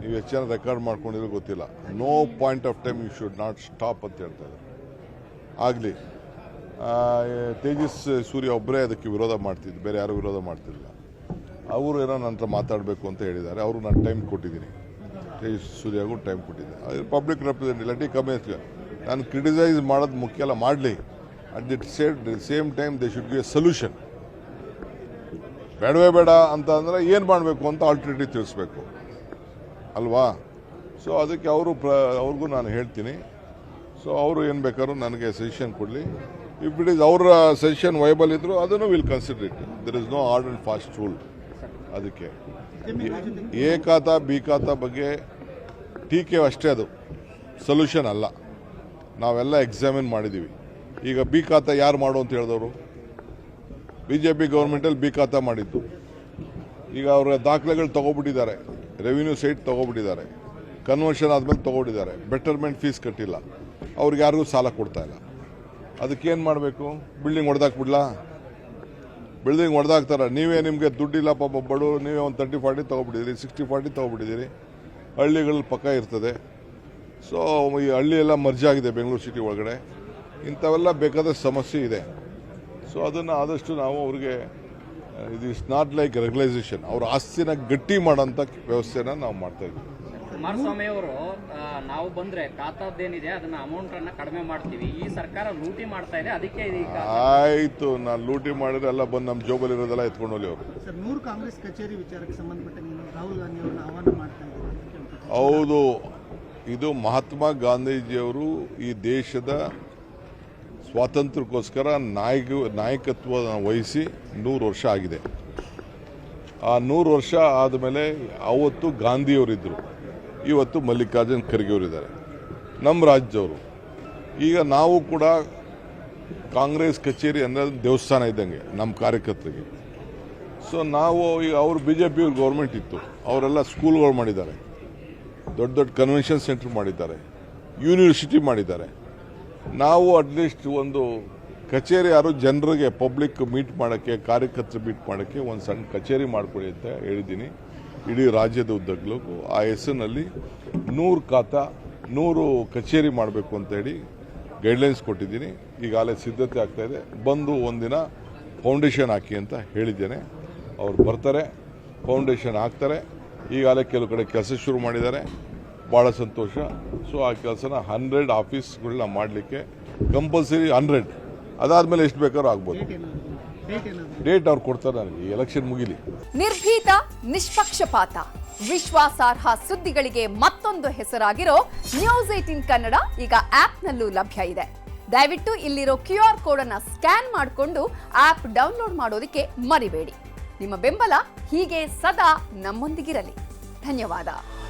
ನೀವು ಜನ ರೆಕಾರ್ಡ್ ಮಾಡ್ಕೊಂಡಿರೋ ಗೊತ್ತಿಲ್ಲ. No point of time you should not stop ಅಂತ ಹೇಳ್ತಾ ಇದ್ದಾರೆ. ಆಗಲಿ. ತೇಜಸ್ ಸೂರ್ಯ ಒಬ್ಬರೇ ಅದಕ್ಕೆ ವಿರೋಧ ಮಾಡ್ತಿದ್ದು ಬೇರೆ ಯಾರೂ ವಿರೋಧ ಮಾಡ್ತಿಲ್ಲ ಅವರು ಏನೋ ನಂತರ ಮಾತಾಡಬೇಕು ಅಂತ ಹೇಳಿದ್ದಾರೆ. ಅವರು ನಾನು ಟೈಮ್ ಕೊಟ್ಟಿದ್ದೀನಿ. ತೇಜಸ್ ಸೂರ್ಯಗೂ ಟೈಮ್ ಕೊಟ್ಟಿದ್ದೆ. ಪಬ್ಲಿಕ್ ರೆಪ್ರೆಸೆಂಟ್ ಲೆಟ್ ಕಮ್ಮಿ ನಾನು ಕ್ರಿಟಿಸೈಸ್ ಮಾಡೋದು ಮುಖ್ಯ ಅಲ್ಲ, ಮಾಡಲಿ. At the same same time they should be a solution ಬೇಡವೇ ಬೇಡ ಅಂತ ಅಂದರೆ ಏನು ಮಾಡಬೇಕು ಅಂತ ಆಲ್ಟರ್ನೇಟಿವ್ ತಿಳಿಸ್ಬೇಕು. ಅಲ್ವಾ? ಸೊ ಅದಕ್ಕೆ ಅವರು ಪ್ರ, ಅವ್ರಿಗೂ ನಾನು ಹೇಳ್ತೀನಿ. ಸೊ ಅವರು ಏನು ಬೇಕಾದ್ರೂ ನನಗೆ ಸಜೆಷನ್ ಕೊಡಲಿ. ಇಫ್ ಇಟ್ ಈಸ್ ಅವರ ಸಜೆಷನ್ ವೈಬಲ್ ಇದ್ದರೂ ಅದನ್ನು will consider it there is no hard and fast rule ಅದಕ್ಕೆ. ಎ ಖಾತ ಬಿ ಖಾತ ಬಗ್ಗೆ ಟೀಕೆ ಅಷ್ಟೇ ಅದು. ಸೊಲ್ಯೂಷನ್ ಅಲ್ಲ. ನಾವೆಲ್ಲ ಎಕ್ಸಾಮಿನ್ ಮಾಡಿದ್ದೀವಿ ಈಗ ಬಿ ಖಾತ ಯಾರು ಮಾಡು ಅಂತ ಹೇಳಿದವರು? ಬಿ ಜೆ ಪಿ ಗೌರ್ಮೆಂಟಲ್ಲಿ ಬಿ ಖಾತ ಮಾಡಿದ್ದು. ಈಗ ಅವರ ದಾಖಲೆಗಳು ತಗೊಬಿಟ್ಟಿದ್ದಾರೆ. ರೆವಿನ್ಯೂ ಸೈಟ್ ತೊಗೊಬಿಟ್ಟಿದ್ದಾರೆ. ಕನ್ವರ್ಷನ್ ಆದಮೇಲೆ ತೊಗೊಂಡಿದ್ದಾರೆ ಬೆಟರ್ಮೆಂಟ್ ಫೀಸ್ ಕಟ್ಟಿಲ್ಲ. ಅವ್ರಿಗೆ ಯಾರಿಗೂ ಸಾಲ ಕೊಡ್ತಾ ಇಲ್ಲ. ಅದಕ್ಕೇನು ಮಾಡಬೇಕು? ಬಿಲ್ಡಿಂಗ್ ಹೊಡೆದಾಕ್ಬಿಡ್ಲಾ ಬಿಲ್ಡಿಂಗ್ ಹೊಡೆದಾಕ್ತಾರೆ ನೀವೇ ನಿಮಗೆ ದುಡ್ಡಿಲ್ಲ ಪಾಪ ಬಡವರು, ನೀವೇ ಒಂದು ತರ್ಟಿ ಫಾರ್ಟಿ ತೊಗೊಬಿಟ್ಟಿದ್ದೀರಿ ಸಿಕ್ಸ್ಟಿ ಫಾರ್ಟಿ ತೊಗೊಬಿಟ್ಟಿದ್ದೀರಿ. ಹಳ್ಳಿಗಳಲ್ಲಿ ಪಕ್ಕ ಇರ್ತದೆ. ಸೊ ಈ ಹಳ್ಳಿ ಎಲ್ಲ ಮರ್ಜಾಗಿದೆ ಬೆಂಗಳೂರು ಸಿಟಿ ಒಳಗಡೆ. ಇಂಥವೆಲ್ಲ ಬೇಕಾದ ಸಮಸ್ಯೆ ಇದೆ. ಸೊ ಅದನ್ನು ಆದಷ್ಟು ನಾವು ಅವ್ರಿಗೆ ಇದು ಇಸ್ ನಾಟ್ ಲೈಕ್ ರೆಗ್ಯುಲೈಸೇಷನ್ ಅವ್ರ ಆಸ್ತಿನ ಗಟ್ಟಿ ಮಾಡೋಂಥ ವ್ಯವಸ್ಥೆನ ನಾವು ಮಾಡ್ತಾ ಇದ್ದೀವಿ. ಕುಮಾರಸ್ವಾಮಿ ಅವರು ನಾವು ಬಂದ್ರೆ ಖಾತಾದ್ದೇನಿದೆ ಅದನ್ನ ಅಮೌಂಟ್ ಅನ್ನ ಕಡಿಮೆ ಮಾಡ್ತೀವಿ. ಈ ಸರ್ಕಾರ ಲೂಟಿ ಮಾಡ್ತಾ ಇದೆ ಅದಕ್ಕೆ ಆಯ್ತು ನಾನು ಲೂಟಿ ಮಾಡಿದ್ರೆ ಎಲ್ಲ ಬಂದು ನಮ್ಮ ಜೋಬಲ್ಲಿ ಇರೋದೆಲ್ಲ ಎತ್ಕೊಂಡು ಹೋಗಿ ಅವರು. ಸರ್ ನೂರು ಕಾಂಗ್ರೆಸ್ ಕಚೇರಿ ವಿಚಾರಕ್ಕೆ ಸಂಬಂಧಪಟ್ಟ ನೀವು ರಾಹುಲ್ ಗಾಂಧಿ ಅವರನ್ನ ಆಹ್ವಾನ ಮಾಡ್ತಾ. ಹೌದು. ಇದು ಮಹಾತ್ಮ ಗಾಂಧೀಜಿಯವರು ಈ ದೇಶದ ಸ್ವಾತಂತ್ರ್ಯಕ್ಕೋಸ್ಕರ ನಾಯಕ ನಾಯಕತ್ವ ವಹಿಸಿ ನೂರು ವರ್ಷ ಆಗಿದೆ. ಆ ನೂರು ವರ್ಷ ಆದಮೇಲೆ ಅವತ್ತು ಗಾಂಧಿಯವರಿದ್ದರು ಇವತ್ತು ಮಲ್ಲಿಕಾರ್ಜುನ್ ಖರ್ಗೆ ಅವರಿದ್ದಾರೆ. ನಮ್ಮ ರಾಜ್ಯದವರು. ಈಗ ನಾವು ಕೂಡ ಕಾಂಗ್ರೆಸ್ ಕಚೇರಿ ಅಂದರೆ ದೇವಸ್ಥಾನ ಇದ್ದಂಗೆ ನಮ್ಮ ಕಾರ್ಯಕರ್ತರಿಗೆ. ಸೊ ನಾವು ಈಗ ಅವರು ಬಿ ಜೆ ಪಿ ಗೌರ್ಮೆಂಟ್ ಇತ್ತು. ಅವರೆಲ್ಲ ಸ್ಕೂಲ್ಗಳು ಮಾಡಿದ್ದಾರೆ. ದೊಡ್ಡ ದೊಡ್ಡ ಕನ್ವೆನ್ಷನ್ ಸೆಂಟ್ರ್ ಮಾಡಿದ್ದಾರೆ. ಯೂನಿವರ್ಸಿಟಿ ಮಾಡಿದ್ದಾರೆ. ನಾವು ಅಟ್ಲೀಸ್ಟ್ ಒಂದು ಕಚೇರಿ ಯಾರು ಜನರಿಗೆ ಪಬ್ಲಿಕ್ ಮೀಟ್ ಮಾಡೋಕ್ಕೆ ಕಾರ್ಯಕರ್ತರು ಮೀಟ್ ಮಾಡೋಕ್ಕೆ ಒಂದು ಸಣ್ಣ ಕಚೇರಿ ಮಾಡಿಕೊಡಿ ಅಂತ ಹೇಳಿದ್ದೀನಿ. ಇಡೀ ರಾಜ್ಯದ ಉದ್ದಗಲಕ್ಕೂ ಆ ಹೆಸರಿನಲ್ಲಿ ನೂರು ಖಾತ, ನೂರು ಕಚೇರಿ ಮಾಡಬೇಕು ಅಂತೇಳಿ ಗೈಡ್ಲೈನ್ಸ್ ಕೊಟ್ಟಿದ್ದೀನಿ. ಈಗಾಗಲೇ ಸಿದ್ಧತೆ ಆಗ್ತಾ ಇದೆ. ಬಂದು ಒಂದಿನ ಫೌಂಡೇಶನ್ ಹಾಕಿ ಅಂತ ಹೇಳಿದ್ದೇನೆ. ಅವ್ರು ಬರ್ತಾರೆ ಫೌಂಡೇಶನ್ ಹಾಕ್ತಾರೆ. ಈಗಾಗಲೇ ಕೆಲವು ಕಡೆ ಕೆಲಸ ಶುರು ಮಾಡಿದ್ದಾರೆ. ಭಾಳ ಸಂತೋಷ. ಸೊ ಆ ಕೆಲಸನ ಹಂಡ್ರೆಡ್ ಆಫೀಸ್ಗಳನ್ನ ಮಾಡಲಿಕ್ಕೆ ಕಂಪಲ್ಸರಿ ಹಂಡ್ರೆಡ್ ಅದಾದಮೇಲೆ ಎಷ್ಟು ಬೇಕಾದ್ರೂ ಆಗ್ಬೋದು. ಡೇಟ್ ಅವ್ರು ಕೊಡ್ತಾರೆ ನನಗೆ ಎಲೆಕ್ಷನ್ ಮುಗಿಲಿ. ನಿರ್ಭೀತ ನಿಷ್ಪಕ್ಷಪಾತ. ವಿಶ್ವಾಸಾರ್ಹ ಸುದ್ದಿಗಳಿಗೆ ಮತ್ತೊಂದು ಹೆಸರಾಗಿರೋ ನ್ಯೂಸ್ ಏಟಿನ್ ಕನ್ನಡ ಈಗ ಆಪ್ನಲ್ಲೂ ಲಭ್ಯ ಇದೆ. ದಯವಿಟ್ಟು ಇಲ್ಲಿರೋ ಕ್ಯೂ ಆರ್ ಕೋಡ್ ಅನ್ನ ಸ್ಕ್ಯಾನ್ ಮಾಡಿಕೊಂಡು ಆಪ್ ಡೌನ್ಲೋಡ್ ಮಾಡೋದಕ್ಕೆ ಮರಿಬೇಡಿ. ನಿಮ್ಮ ಬೆಂಬಲ ಹೀಗೆ ಸದಾ ನಮ್ಮೊಂದಿಗಿರಲಿ. ಧನ್ಯವಾದ.